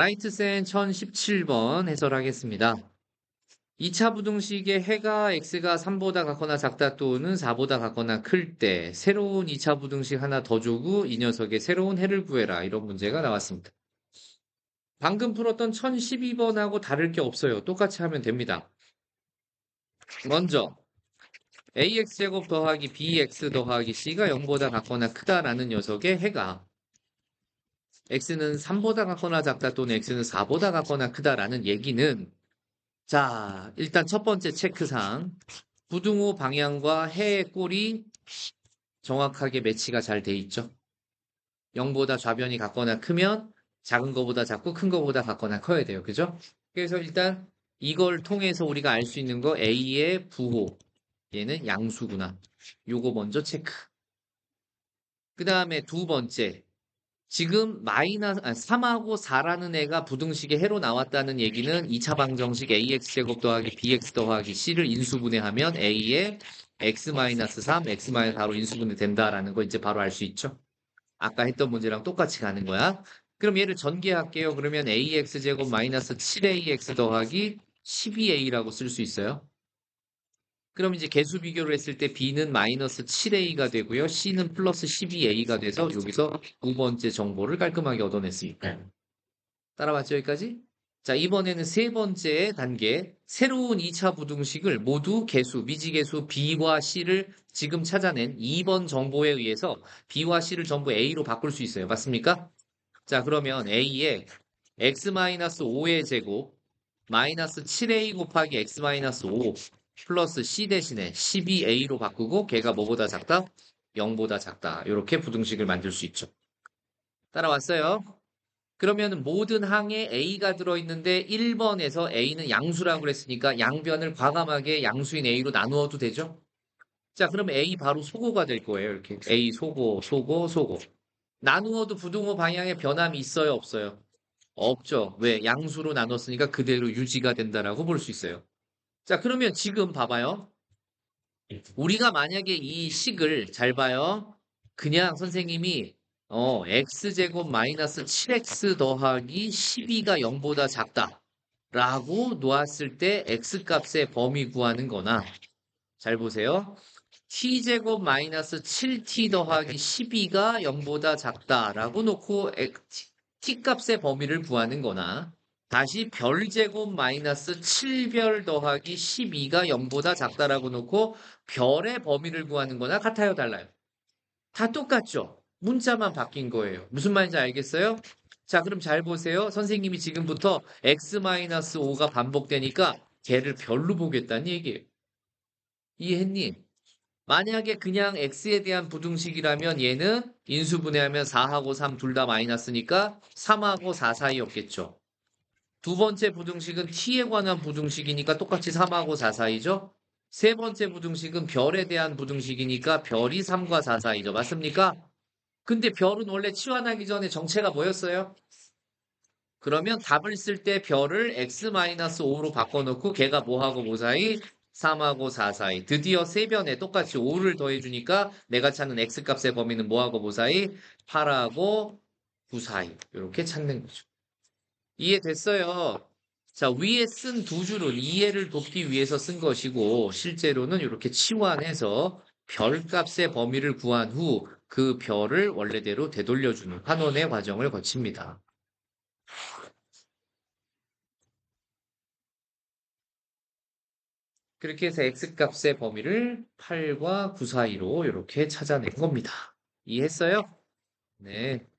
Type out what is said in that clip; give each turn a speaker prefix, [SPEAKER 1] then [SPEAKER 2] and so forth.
[SPEAKER 1] 라이트센 1017번 해설하겠습니다. 2차 부등식의 해가 x가 3보다 같거나 작다 또는 4보다 같거나 클 때 새로운 2차 부등식 하나 더 주고 이 녀석의 새로운 해를 구해라 이런 문제가 나왔습니다. 방금 풀었던 1012번하고 다를 게 없어요. 똑같이 하면 됩니다. 먼저 ax제곱 더하기 bx 더하기 c가 0보다 같거나 크다라는 녀석의 해가 x는 3보다 같거나 작다 또는 x는 4보다 같거나 크다라는 얘기는 자, 일단 첫 번째 체크상 부등호 방향과 해의 꼴이 정확하게 매치가 잘 돼 있죠. 0보다 좌변이 같거나 크면 작은 거보다 작고 큰 거보다 같거나 커야 돼요. 그죠? 그래서 일단 이걸 통해서 우리가 알 수 있는 거 A의 부호 얘는 양수구나. 요거 먼저 체크. 그 다음에 두 번째 지금 마이너스 3하고 4라는 애가 부등식의 해로 나왔다는 얘기는 2차 방정식 ax제곱 더하기 bx 더하기 c를 인수분해하면 a의 x-3, x-4로 인수분해 된다라는 거 이제 바로 알 수 있죠. 아까 했던 문제랑 똑같이 가는 거야. 그럼 얘를 전개할게요. 그러면 ax제곱 마이너스 7ax 더하기 12a라고 쓸 수 있어요. 그럼 이제 개수 비교를 했을 때 B는 마이너스 7A가 되고요. C는 플러스 12A가 돼서 여기서 두 번째 정보를 깔끔하게 얻어냈습니다. 따라왔죠, 여기까지? 자, 이번에는 세 번째 단계. 새로운 2차 부등식을 모두 개수, 미지개수 B와 C를 지금 찾아낸 2번 정보에 의해서 B와 C를 전부 A로 바꿀 수 있어요. 맞습니까? 자, 그러면 A에 X-5의 제곱 마이너스 7A 곱하기 X-5 플러스 C 대신에 12A로 바꾸고 걔가 뭐보다 작다? 0보다 작다. 이렇게 부등식을 만들 수 있죠. 따라왔어요? 그러면 모든 항에 A가 들어있는데 1번에서 A는 양수라고 그랬으니까 양변을 과감하게 양수인 A로 나누어도 되죠? 자, 그럼 A 바로 소고가 될 거예요. 이렇게 A 소고, 소고, 소고. 나누어도 부등호 방향에 변함이 있어요? 없어요? 없죠. 왜? 양수로 나눴으니까 그대로 유지가 된다라고 볼 수 있어요. 자, 그러면 지금 봐봐요. 우리가 만약에 이 식을 잘 봐요. 그냥 선생님이 어, x제곱 마이너스 7x 더하기 12가 0보다 작다. 라고 놓았을 때 x값의 범위 구하는 거나 잘 보세요. t제곱 마이너스 7t 더하기 12가 0보다 작다 라고 놓고 t값의 범위를 구하는 거나 다시 별 제곱 마이너스 7별 더하기 12가 0보다 작다라고 놓고 별의 범위를 구하는 거나 같아요, 달라요? 다 똑같죠? 문자만 바뀐 거예요. 무슨 말인지 알겠어요? 자, 그럼 잘 보세요. 선생님이 지금부터 x-5가 반복되니까 걔를 별로 보겠다는 얘기예요. 이해했니? 만약에 그냥 x에 대한 부등식이라면 얘는 인수분해하면 4하고 3 둘 다 마이너스니까 3하고 4 사이였겠죠. 두 번째 부등식은 t에 관한 부등식이니까 똑같이 3하고 4 사이죠. 세 번째 부등식은 별에 대한 부등식이니까 별이 3과 4 사이죠. 맞습니까? 근데 별은 원래 치환하기 전에 정체가 뭐였어요? 그러면 답을 쓸 때 별을 x-5로 바꿔놓고 걔가 뭐하고 뭐 사이? 3하고 4 사이. 드디어 세 변에 똑같이 5를 더해주니까 내가 찾는 x값의 범위는 뭐하고 뭐 사이? 8하고 9 사이. 이렇게 찾는 거죠. 이해됐어요? 자, 위에 쓴 두 줄은 이해를 돕기 위해서 쓴 것이고, 실제로는 이렇게 치환해서 별값의 범위를 구한 후 그 별을 원래대로 되돌려주는 환원의 과정을 거칩니다. 그렇게 해서 x값의 범위를 8과 9 사이로 이렇게 찾아낸 겁니다. 이해했어요? 네.